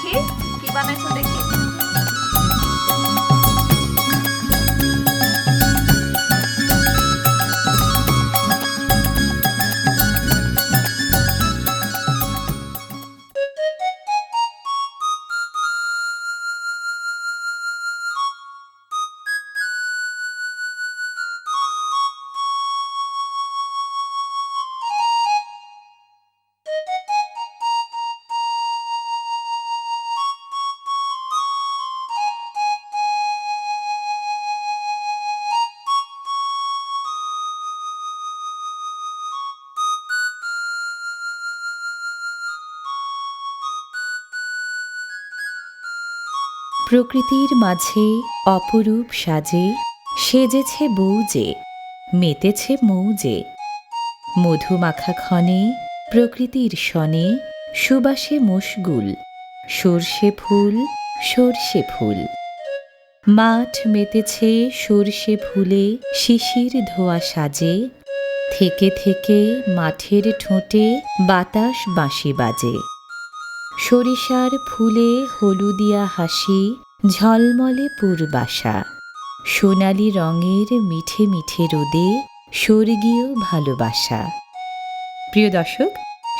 দেখি কি বানাইছো দেখি। প্রকৃতির মাঝে অপরূপ সাজে, সেজেছে বউ যে মেতেছে মৌজে। যে মধুমাখা ক্ষণে, প্রকৃতির সনে সুবাসে মুশগুল, সর্ষে ফুল সর্ষে ফুল। মাঠ মেতেছে সর্ষে ফুলে, শিশির ধোয়া সাজে, থেকে থেকে মাঠের ঠোঁটে বাতাস বাঁশি বাজে। সরিষার ফুলে হলুদিয়া হাসি, ঝলমলে পূর্বাশা সোনালি রঙের মিঠে মিঠে রোদে স্বর্গীয় ভালোবাসা। প্রিয় দর্শক,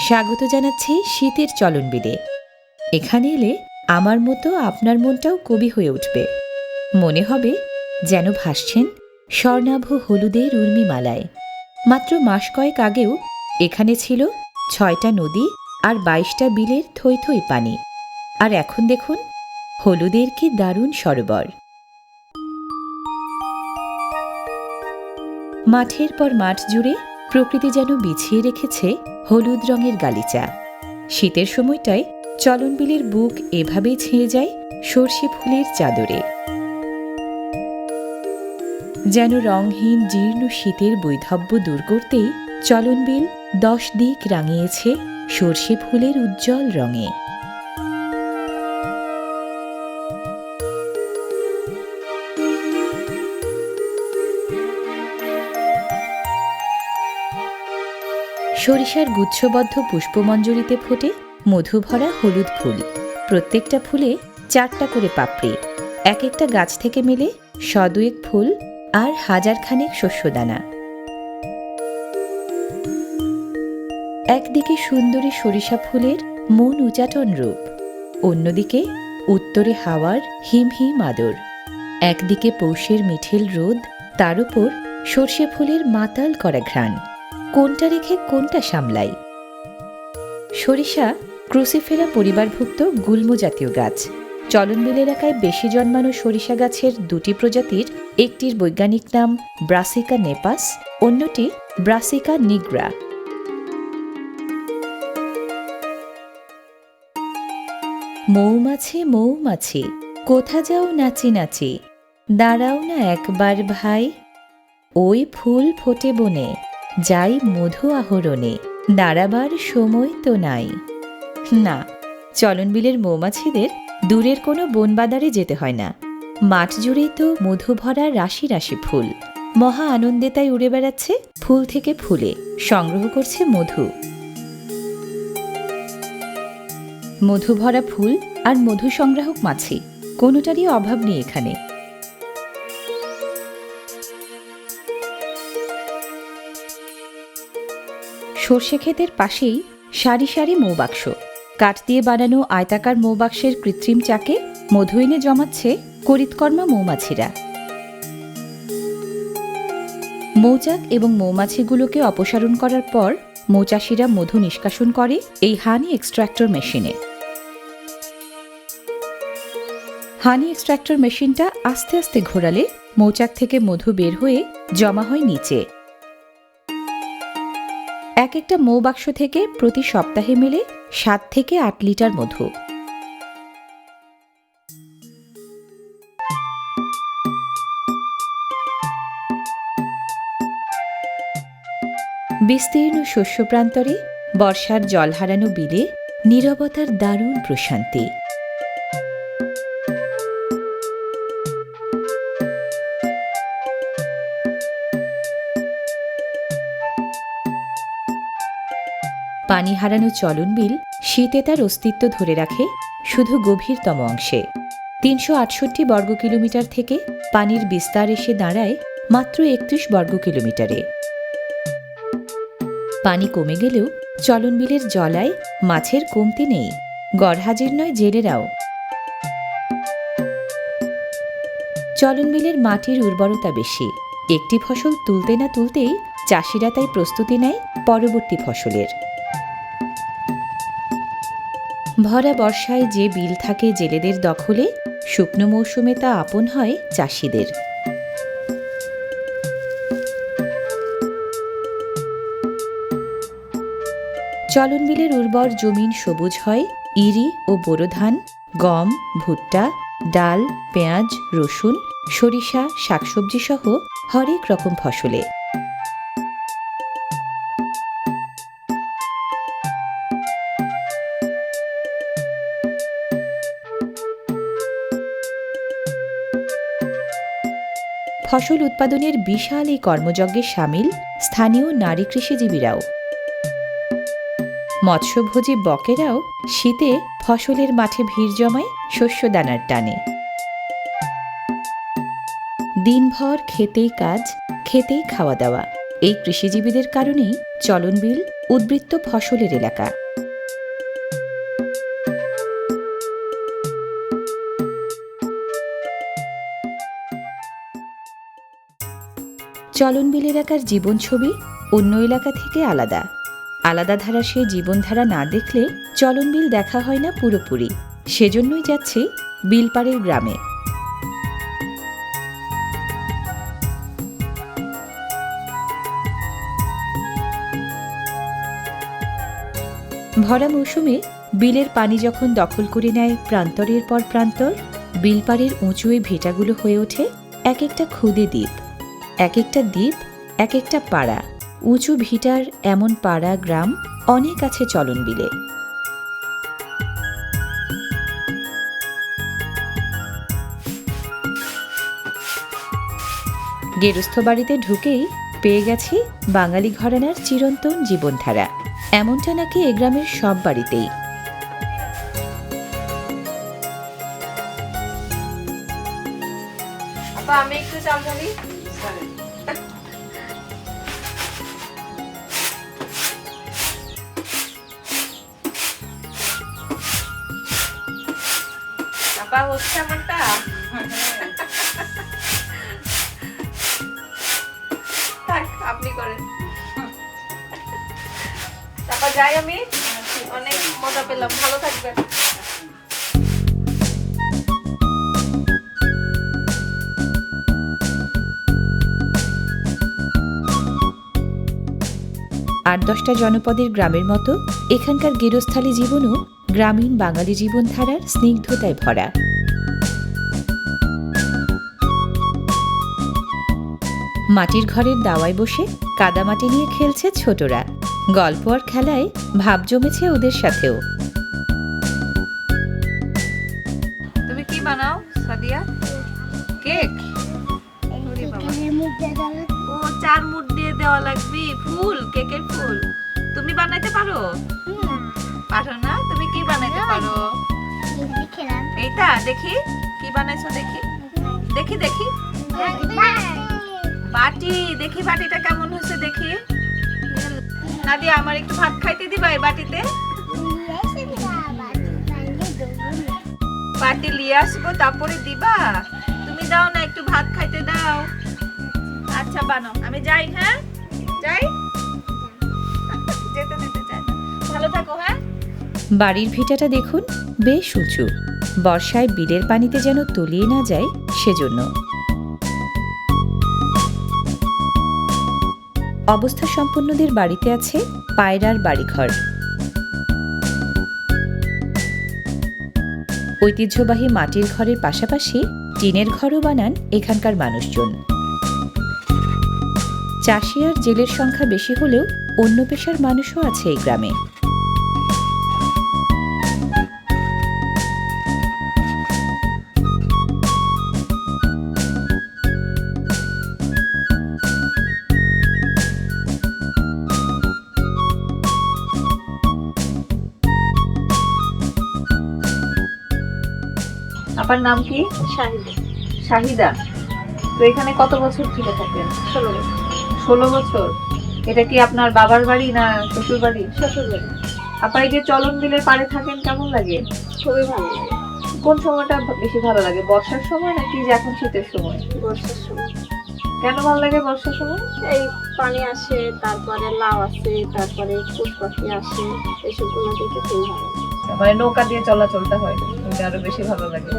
স্বাগত জানাচ্ছি শীতের চলনবিলে এখানে এলে আমার মতো আপনার মনটাও কবি হয়ে উঠবে। মনে হবে যেন ভাসছেন স্বর্ণাভ হলুদের উর্মিমালায়। মাত্র মাস কয়েক আগেও এখানে ছিল ছয়টা নদী আর বাইশটা বিলের থই থই পানি। আর এখন দেখুন, হলুদের কি দারুণ সরোবর। মাঠের পর মাঠ জুড়ে প্রকৃতি যেন বিছিয়ে রেখেছে হলুদ রঙের গালিচা। শীতের সময়টায় চলনবিলের বুক এভাবেই ছেঁয়ে যায় সর্ষে ফুলের চাদরে। যেন রংহীন জীর্ণ শীতের বৈধব্য দূর করতেই চলনবিল দশ দিক রাঙিয়েছে সর্ষে ফুলের উজ্জ্বল রঙে। সরিষার গুচ্ছবদ্ধ পুষ্পমঞ্জরিতে ফোটে মধুভরা হলুদ ফুল। প্রত্যেকটা ফুলে চারটা করে পাপড়ি। এক একটা গাছ থেকে মেলে সদুয়েক ফুল আর হাজারখানেক শস্যদানা। একদিকে সুন্দরী সরিষা ফুলের মন উচাটন রূপ, অন্যদিকে উত্তরে হাওয়ার হিম হিম আদর। একদিকে পৌষের মিঠেল রোদ, তার উপর সর্ষে ফুলের মাতাল করা ঘ্রাণ। কোনটা রেখে কোনটা সামলাই? সরিষা ক্রুসিফেরা পরিবারভুক্ত গুল্ম জাতীয় গাছ। চলনবিল এলাকায় বেশি জন্মানো সরিষা গাছের দুটি প্রজাতির একটির বৈজ্ঞানিক নাম ব্রাসিকা নেপাস, অন্যটি ব্রাসিকা নিগ্রা। মৌমাছি মৌমাছি, কোথা যাও নাচি নাচি, দাঁড়াও না একবার ভাই। ওই ফুল ফোটে বনে, যাই মধু আহরণে, দাঁড়াবার সময় তো নাই। না, চলনবিলের মৌমাছিদের দূরের কোনো বনবাদারে যেতে হয় না। মাঠ জুড়েই তো মধু ভরা রাশি রাশি ফুল। মহা আনন্দে তাই উড়ে বেড়াচ্ছে ফুল থেকে ফুলে, সংগ্রহ করছে মধু। মধু ভরা ফুল আর মধু সংগ্রাহক মাছি। কোনোটারই অভাব নেই এখানে। সর্ষে ক্ষেতের পাশেই সারি সারি মৌবাক্স। কাঠ দিয়ে বানানো আয়তাকার মৌবাক্সের কৃত্রিম চাকে মধু এনে জমাচ্ছে করিতকর্মা মৌমাছিরা। মৌচাক এবং মৌমাছিগুলোকে অপসারণ করার পর মৌচাষিরা মধু নিষ্কাশন করে এই হানি এক্সট্রাক্টর মেশিনে। হানি এক্সট্রাক্টর মেশিনটা আস্তে আস্তে ঘোরালে মৌচাক থেকে মধু বের হয়ে জমা হয় নিচে। এক একটা মৌবাক্স থেকে প্রতি সপ্তাহে মেলে সাত থেকে আট লিটার মধু। বিস্তীর্ণ শস্য প্রান্তরে বর্ষার জল হারানো বিলে নীরবতার দারুণ প্রশান্তি। পানি হারানো চলন বিল শীতে তার অস্তিত্ব ধরে রাখে শুধু গভীরতম অংশে। তিনশো আটষট্টি বর্গ কিলোমিটার থেকে পানির বিস্তার এসে দাঁড়ায় মাত্র একত্রিশ বর্গ কিলোমিটারে। পানি কমে গেলেও চলনবিলের জলায় মাছের কমতি নেই। গড়হাজির নয় জেলেরাও চলনবিলের মাটির উর্বরতা বেশি। একটি ফসল তুলতে না তুলতেই চাষিরা তাই প্রস্তুতি নেয় পরবর্তী ফসলের। ভরা বর্ষায় যে বিল থাকে জেলেদের দখলে, শুকনো মৌসুমে তা আপন হয় চাষিদের। চলনবিলের উর্বর জমিন সবুজ হয়, ইরি ও বোরো ধান, গম, ভুট্টা, ডাল, পেঁয়াজ, রসুন, সরিষা শাকসবজি সহ হরেক রকম ফসলে। ফসল উৎপাদনের বিশাল এই কর্মযজ্ঞে সামিল স্থানীয় নারী কৃষিজীবীরাও। মৎস্যভোজী বকেরাও শীতে ফসলের মাঠে ভিড় জমায় শস্যদানার টানে। দিনভর খেতেই কাজ, খেতেই খাওয়া দাওয়া। এই কৃষিজীবীদের কারণেই চলনবিল উদ্বৃত্ত ফসলের এলাকা। চলনবিল এলাকার জীবন ছবি অন্য এলাকা থেকে আলাদা। আলাদা ধারা সেই জীবনধারা না দেখলে চলনবিল দেখা হয় না পুরোপুরি। সেজন্যই যাচ্ছে বিলপাড়ের গ্রামে। ভরা মৌসুমে বিলের পানি যখন দখল করে নেয় প্রান্তরের পর প্রান্তর, বিলপাড়ের উঁচু এই ভেটাগুলো হয়ে ওঠে এক একটা ক্ষুদে দ্বীপ। এক একটা দ্বীপ এক একটা পাড়া, উঁচু ভিটার এমন পাড়া, গ্রাম অনেক আছে চলন বিলে গেরস্থ বাড়িতে ঢুকেই পেয়ে গেছি বাঙালি ঘরানার চিরন্তন জীবনধারা। এমনটা নাকি এ গ্রামের সব বাড়িতেই। আমি একটু চাল থাকবেন। আট দশটা জনপদের গ্রামের মতো এখানকার গেরস্থালী জীবনও গ্রামীণ বাঙালি জীবনধারার স্নিগ্ধতায় ভরা। মাটির ঘরের দাওয়ায় বসে কাদামাটি নিয়ে খেলছে ছোটরা। গল্প আর খেলায় ভাব জমেছে ওদের সাথেও। তুমি কি বানাও সাদিয়া? কেক? ও চার মুট দিয়ে দেওয়া লাগবে। ফুল কেকের ফুল। তুমি বানাইতে পারো? পারো না? তুমি কি বানাইতে পারো এইটা দেখি। কি বানাইছো দেখি? দেখি। দেখি। বাটি দেখি বাটিটা কেমন হয়েছে, দেখি। নাদিয়া, আমার একটু ভাত খাইতে দিবা এই বাটিতে? বাটি নিয়ে আসব, তারপরে দিবা। তুমি দাও না, একটু ভাত খাইতে দাও। আচ্ছা বানো আমি যাই হ্যাঁ? যাই? যেতে দিতে চাই। ভালো থাকো হ্যাঁ? বাড়ির ভিটাটা দেখুন, বেশ উঁচু। বর্ষায় বিলের পানিতে যেন তলিয়ে না যায়, সেজন্য। অবস্থা সম্পন্নদের বাড়িতে আছে পায়রার বাড়িঘর। ঐতিহ্যবাহী মাটির ঘরের পাশাপাশি টিনের ঘরও বানান এখানকার মানুষজন। চাষি আর জেলের সংখ্যা বেশি হলেও অন্য পেশার মানুষও আছে এই গ্রামে। আপনার নাম কি? শাহিদা। শাহিদা। তো এখানে কত বছর থেকে থাকেন? ষোলো বছর। ষোলো বছর। এটা কি আপনার বাবার বাড়ি না শ্বশুর বাড়ি? শ্বশুর বাড়ি। আপনার এই যে চলন বিলের পাড়ে থাকেন কেমন লাগে? খুবই ভালো লাগে। কোন সময়টা বেশি ভালো লাগে বর্ষার সময় নাকি যে এখন শীতের সময়? বর্ষার সময়। কেন ভালো লাগে বর্ষার সময়? এই পানি আসে তারপরে লাউ আসে তারপরে কুশ পাখি আসে এসবগুলো দেখতে খুবই ভালো লাগে। মানে নৌকা দিয়ে চলাচলটা হয় ওইটা আরও বেশি ভালো লাগে।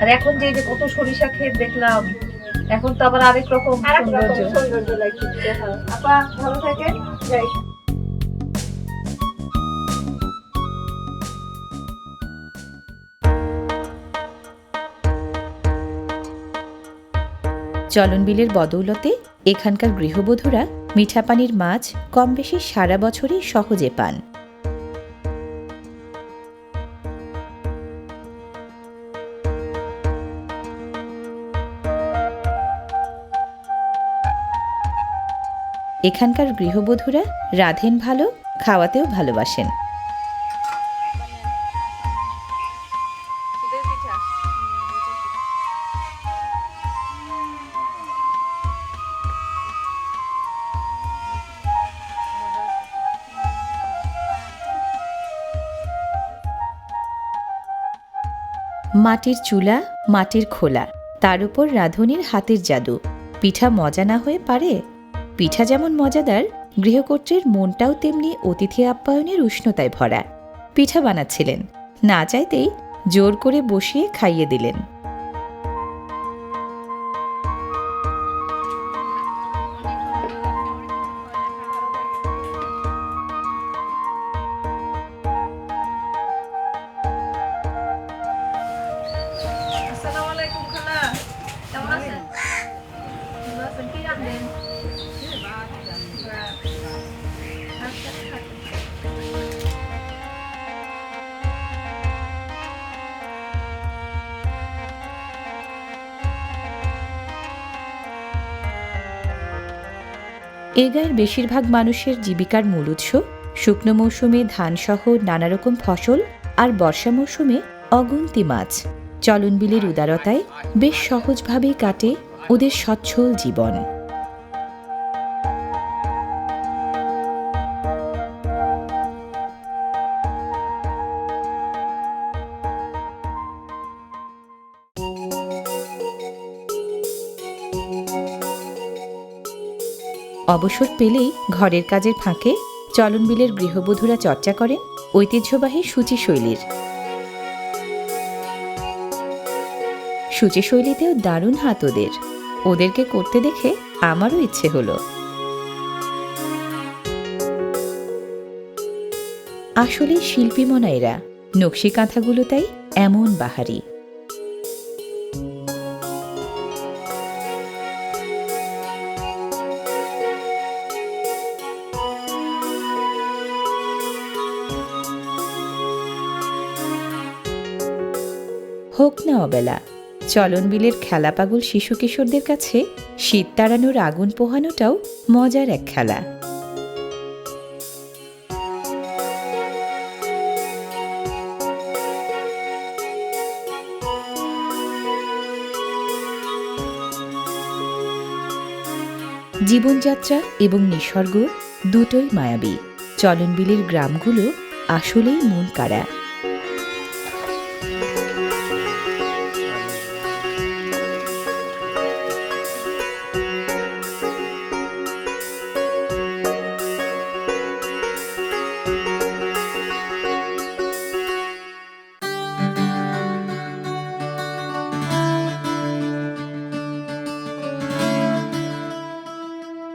আর এখন যে যে কত সরিষা ক্ষেত দেখলাম এখন তো আবার আরেক রকম সৌন্দর্য। হ্যাঁ। আপা ভালো থাকেন যাই। চলনবিলের বদৌলতে এখানকার গৃহবধূরা মিঠা পানির মাছ কম বেশি সারা বছরই সহজে পান। এখানকার গৃহবধূরা রাধেন ভালো, খাওয়াতেও ভালোবাসেন। মাটির চুলা, মাটির খোলা, তার উপর রাঁধুনির হাতের জাদু। পিঠা মজা না হয়ে পারে? পিঠা যেমন মজাদার গৃহকর্ত্রীর মনটাও তেমনি অতিথি আপ্যায়নের উষ্ণতায় ভরা। পিঠা বানাচ্ছিলেন। না চাইতেই জোর করে বসিয়ে খাইয়ে দিলেন। এ গায়ের বেশিরভাগ মানুষের জীবিকার মূল উৎস শুকনো মৌসুমে ধানসহ নানা রকম ফসল আর বর্ষা মৌসুমে অগুন্তি মাছ। চলনবিলের উদারতায় বেশ সহজভাবেই কাটে ওদের সচ্ছল জীবন। অবসর পেলেই ঘরের কাজের ফাঁকে চলনবিলের গৃহবধূরা চর্চা করেন ঐতিহ্যবাহী সূচি শৈলীর সূচি শৈলীতেও দারুণ হাত ওদের। ওদেরকে করতে দেখে আমারও ইচ্ছে হলো। আসলে শিল্পী মনাইরা নকশি কাঁথাগুলো তাই এমন বাহারি। অবেলা চলন বিলের খেলা পাগল শিশু কিশোরদের কাছে শীত তাড়ানোর আগুন পোহানোটাও মজার এক খেলা। জীবনযাত্রা এবং নিসর্গ দুটোই মায়াবী। চলনবিলের গ্রামগুলো আসলেই মন কাড়া।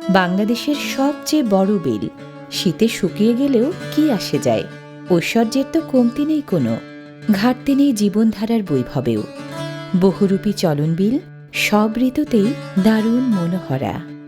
বাংলাদেশের সবচেয়ে বড় বিল। শীতে শুকিয়ে গেলেও কি আসে যায়? ঐশ্বর্যের তো কমতি নেই কোনো। ঘাটতি নেই জীবনধারার বৈভবেও। বহুরূপী চলন বিল, সব ঋতুতেই দারুণ মনোহরা।